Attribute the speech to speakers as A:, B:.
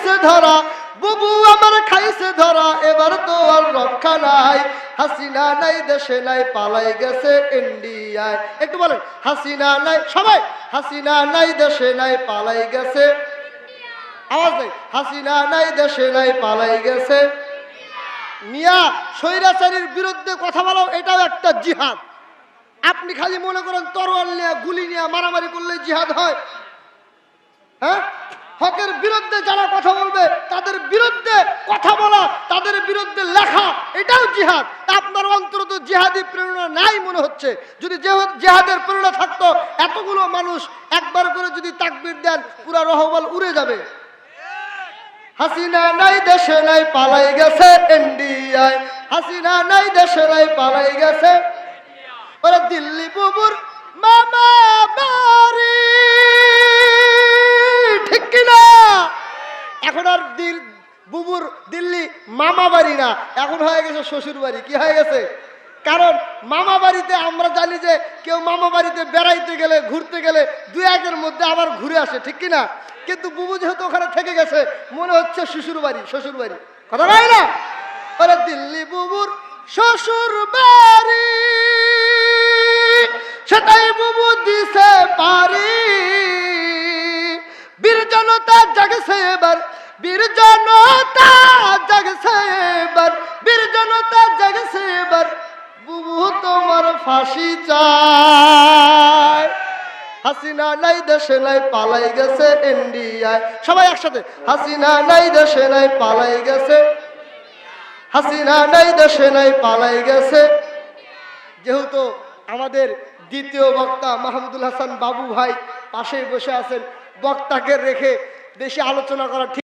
A: খাইছে ধরা, বুবু আমার খাইছে ধরা, এবার তো আর রক্ষা নাই। হাসিনা নাই, দেশে নাই, পালাই গেছে ইন্ডিয়ায়। একটু বলেন, হাসিনা নাই, সবাই, হাসিনা নাই, দেশে নাই, পালাই গেছে। আওয়াজ নেই হাসিনা নাই, দেশে নাই, পালাই গেছে। মিয়া, স্বৈরাচারীর বিরুদ্ধে কথা বলো, এটাও একটা জিহাদ। আপনি খালি মনে করেন, তরোয়াল নিয়ে, গুলি নিয়ে, মারামারি করলে জিহাদ হয়। হ্যাঁ? হকের বিরুদ্ধে যারা কথা কথা বলা, তাদের বিরুদ্ধে লেখা, এটাও জিহাদ। আপনার অন্তর তো জিহাদি প্রেরণা নাই মনে হচ্ছে। যদি জেহ- জিহাদের প্রেরণা থাকতো, এতগুলো মানুষ একবার করে যদি তাকবির দেন, পুরা রহবল উড়ে যাবে। হাসিনা নাই, দেশে নাই, পালাই গেছে ইন্ডিয়ায় হাসিনা নাই, দেশে নাই, পালাই গেছে ওরা দিল্লি বুবুর মামা বাড়ি। ঠিক কিনা? এখন আর বুবুর দিল্লি মামা বাড়ি না। এখন হয়ে গেছে শ্বশুর বাড়ি। কি হয়ে গেছে? কারণ মামা বাড়িতে আমরা জানি যে কেউ মামা বাড়িতে বেড়াইতে গেলে, ঘুরতে গেলে দু একের মধ্যে আবার ঘুরে আসে, ঠিক কিনা কিন্তু বুবু যেহেতু ওখানে থেকে গেছে, মনে হচ্ছে শ্বশুর বাড়ি শ্বশুর বাড়ি। কথা বলে না? ওরে দিল্লি বুবুর শ্বশুর বাড়ি। সেটাই বুবু দিছে পারি। বীর জনতা জাগছে এবার। বীর জনতা জাগছে এবার বীর জনতা জাগছে এবার, বুবু তোমার ফাঁসি চায়। হাসিনা নাই, দেশে নাই, পালাই গেছে ইন্ডিয়ায় সবাই একসাথে, হাসিনা নাই, দেশে নাই, পালাই গেছে। হাসিনা নাই, দেশে নাই, পালাই গেছে। যেহেতু আমাদের দ্বিতীয় বক্তা মাহমুদুল হাসান বাবু ভাই পাশেই বসে আছেন, বক্তাকে রেখে বেশি আলোচনা করা ঠিক